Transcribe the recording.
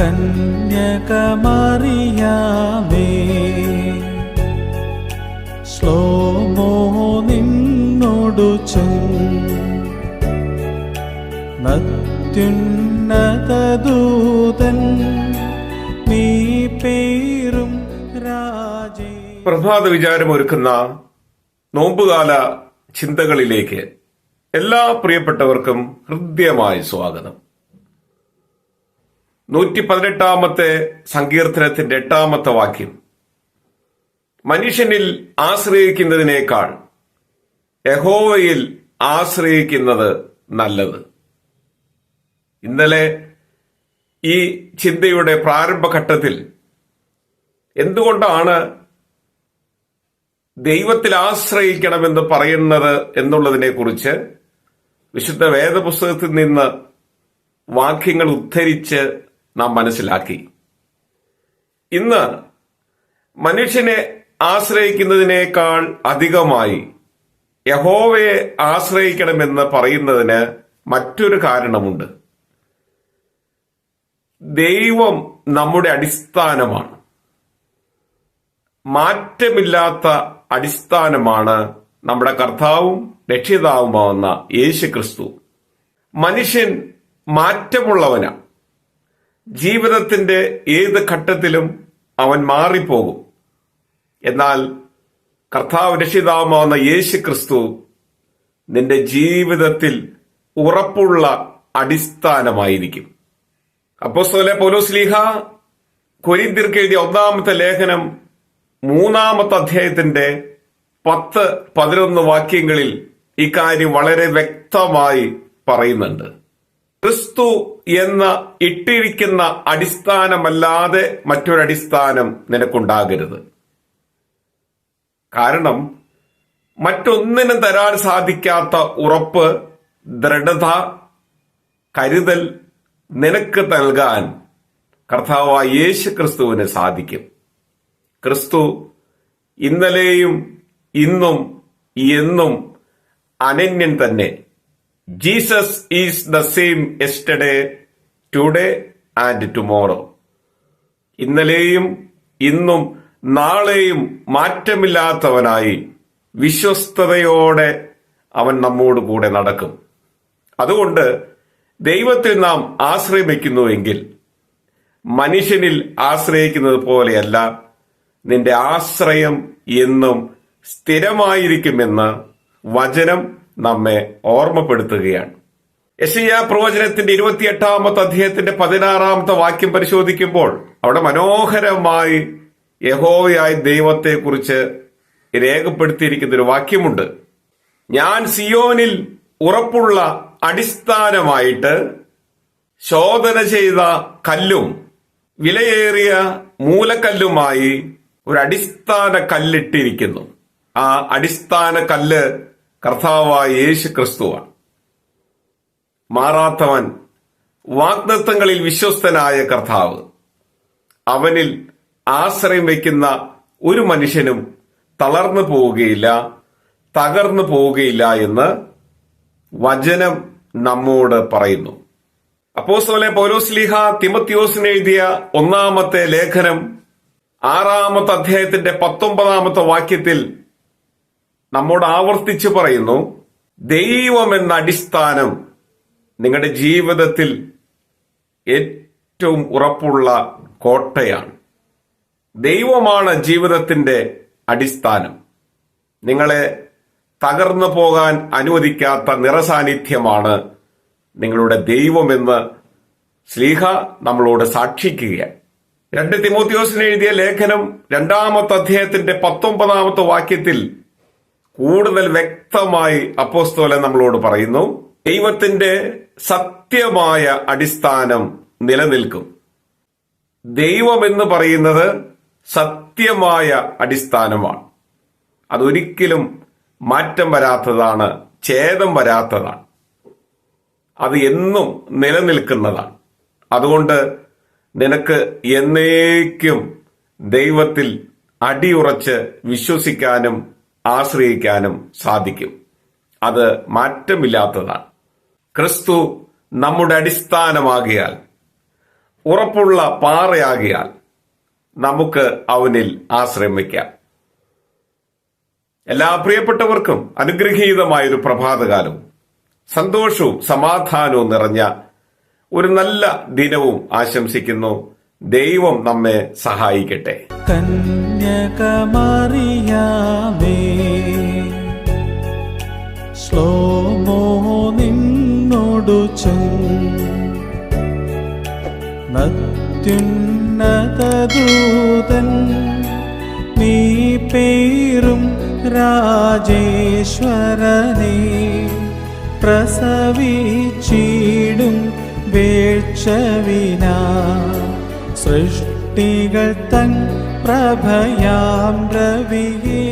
കന്യകമറിയാമേ. ശ്ലോമോ നിന്നോടു നത്യുന്നതദൂതൻ നീ പേരും രാജേ. പ്രഭാത വിചാരമൊരുക്കുന്ന നോമ്പുകാല ചിന്തകളിലേക്ക് എല്ലാ പ്രിയപ്പെട്ടവർക്കും ഹൃദ്യമായ സ്വാഗതം. നൂറ്റി പതിനെട്ടാമത്തെ സങ്കീർത്തനത്തിന്റെ എട്ടാമത്തെ വാക്യം. മനുഷ്യനിൽ ആശ്രയിക്കുന്നതിനേക്കാൾ യഹോവയിൽ ആശ്രയിക്കുന്നത് നല്ലത്. ഇന്നലെ ഈ ചിന്തയുടെ പ്രാരംഭഘട്ടത്തിൽ എന്തുകൊണ്ടാണ് ദൈവത്തിൽ ആശ്രയിക്കണമെന്ന് പറയുന്നത് എന്നുള്ളതിനെ കുറിച്ച് വിശുദ്ധ വേദപുസ്തകത്തിൽ നിന്ന് വാക്യങ്ങൾ ഉദ്ധരിച്ച് നാം മനസ്സിലാക്കി. ഇന്ന് മനുഷ്യനെ ആശ്രയിക്കുന്നതിനേക്കാൾ അധികമായി യഹോവയെ ആശ്രയിക്കണമെന്ന് പറയുന്നതിന് മറ്റൊരു കാരണമുണ്ട്. ദൈവം നമ്മുടെ അടിസ്ഥാനമാണ്. മാറ്റമില്ലാത്ത അടിസ്ഥാനമാണ് നമ്മുടെ കർത്താവും രക്ഷിതാവുമാവുന്ന യേശു ക്രിസ്തു മനുഷ്യൻ മാറ്റമുള്ളവനാ. ജീവിതത്തിന്റെ ഏത് ഘട്ടത്തിലും അവൻ മാറിപ്പോകും. എന്നാൽ കർത്താവ് രക്ഷിതാവുമാവുന്ന യേശു ക്രിസ്തു നിന്റെ ജീവിതത്തിൽ ഉറപ്പുള്ള അടിസ്ഥാനമായിരിക്കും. അപ്പോസ്തലനെ പോലോസ്ലീഹ കൊരിന്തിർക്ക് എഴുതിയ ഒന്നാമത്തെ ലേഖനം മൂന്നാമത്തെ അധ്യായത്തിന്റെ പത്ത് പതിനൊന്ന് വാക്യങ്ങളിൽ ഇക്കാര്യം വളരെ വ്യക്തമായി പറയുന്നുണ്ട്. ക്രിസ്തു എന്ന ഇട്ടിരിക്കുന്ന അടിസ്ഥാനമല്ലാതെ മറ്റൊരടിസ്ഥാനം നിനക്കുണ്ടാകരുത്. കാരണം മറ്റൊന്നിനും തരാൻ സാധിക്കാത്ത ഉറപ്പ് ദൃഢത കരുതൽ നിനക്ക് നൽകാൻ കർത്താവായ യേശു ക്രിസ്തുവിന് സാധിക്കും. ക്രിസ്തു ഇന്നലെയും ഇന്നും എന്നും അനന്യൻ തന്നെ. Jesus is the same yesterday today and tomorrow ഇന്നലെയും ഇന്നും നാളെയും മാറ്റമില്ലാത്തവനായി വിശ്വസ്തതയോടെ അവൻ നമ്മോട് കൂടെ നടക്കും. അതുകൊണ്ട് ദൈവത്തിൽ നാം ആശ്രയിക്കുന്നുവെങ്കിൽ മനുഷ്യനിൽ ആശ്രയിക്കുന്നത് പോലെയല്ല നിന്റെ ആശ്രയം എന്നും സ്ഥിരമായിരിക്കുമെന്ന് വചനം നമ്മെ ഓർമ്മപ്പെടുത്തുകയാണ്. യശയ്യ പ്രവചനത്തിന്റെ ഇരുപത്തിയെട്ടാമത്തെ അധ്യായത്തിന്റെ പതിനാറാമത്തെ വാക്യം പരിശോധിക്കുമ്പോൾ അവിടെ മനോഹരമായി യഹോവയായ ദൈവത്തെക്കുറിച്ച് രേഖപ്പെടുത്തിയിരിക്കുന്ന ഒരു വാക്യമുണ്ട്. ഞാൻ സിയോനിൽ ഉറപ്പുള്ള അടിസ്ഥാനമായിട്ട് ശോധന ചെയ്ത കല്ലും വിലയേറിയ മൂലക്കല്ലുമായി ഒരു അടിസ്ഥാന കല്ലിട്ടിരിക്കുന്നു. ആ അടിസ്ഥാന കല്ല് കർത്താവായ യേശു ക്രിസ്തുവാണ് മാറാത്തവൻ വാഗ്ദത്തങ്ങളിൽ വിശ്വസ്തനായ കർത്താവ്. അവനിൽ ആശ്രയം വയ്ക്കുന്ന ഒരു മനുഷ്യനും തളർന്നു പോവുകയില്ല തകർന്നു പോവുകയില്ല എന്ന് വചനം നമ്മോട് പറയുന്നു. അപ്പോസ്തോലെ പൗലോസ്ലിഹ തിമത്യോസിന് എഴുതിയ ഒന്നാമത്തെ ലേഖനം ആറാമത്തെ അധ്യായത്തിന്റെ പത്തൊമ്പതാമത്തെ വാക്യത്തിൽ നമ്മോട് ആവർത്തിച്ച് പറയുന്നു ദൈവം എന്ന അടിസ്ഥാനം നിങ്ങളുടെ ജീവിതത്തിൽ ഏറ്റവും ഉറപ്പുള്ള കോട്ടയാണ്. ദൈവമാണ് ജീവിതത്തിന്റെ അടിസ്ഥാനം. നിങ്ങളെ തകർന്നു പോകാൻ അനുവദിക്കാത്ത നിറസാന്നിധ്യമാണ് നിങ്ങളുടെ ദൈവമെന്ന് സ്ലീഹ നമ്മളോട് സാക്ഷിക്കുകയാണ്. രണ്ട് തിമോത്യോസിന് എഴുതിയ ലേഖനം രണ്ടാമത്തെ അധ്യായത്തിന്റെ പത്തൊമ്പതാമത്തെ വാക്യത്തിൽ കൂടുതൽ വ്യക്തമായി അപ്പോസ്തോലൻ നമ്മളോട് പറയുന്നു ദൈവത്തിന്റെ സത്യമായ അടിസ്ഥാനം നിലനിൽക്കും. ദൈവം എന്ന് പറയുന്നത് സത്യമായ അടിസ്ഥാനമാണ്. അതൊരിക്കലും മാറ്റം വരാത്തതാണ് ഛേദം വരാത്തതാണ്. അത് എന്നും നിലനിൽക്കുന്നതാണ്. അതുകൊണ്ട് നിനക്ക് എന്നേക്കും ദൈവത്തിൽ അടിയുറച്ച് വിശ്വസിക്കാനും ആശ്രയിക്കാനും സാധിക്കും. അത് മാറ്റമില്ലാത്തതാണ്. ക്രിസ്തു നമ്മുടെ അടിസ്ഥാനമാകിയാൽ ഉറപ്പുള്ള പാറയാകിയാൽ നമുക്ക് അവനിൽ ആശ്രയം വയ്ക്കാം. എല്ലാ പ്രിയപ്പെട്ടവർക്കും അനുഗ്രഹീതമായൊരു പ്രഭാതകാലവും സന്തോഷവും സമാധാനവും നിറഞ്ഞ ഒരു നല്ല ദിനവും ആശംസിക്കുന്നു. ദൈവം നമ്മെ സഹായിക്കട്ടെ. കന്യകമറിയാമേ നത്യുന്നതദൂതൻ നീ പേരും രാജേശ്വരനെ പ്രസവിച്ചിടും വേഴ്ചവിന സൃഷ്ടികൾ തൻ പ്രഭയാം രവിയേ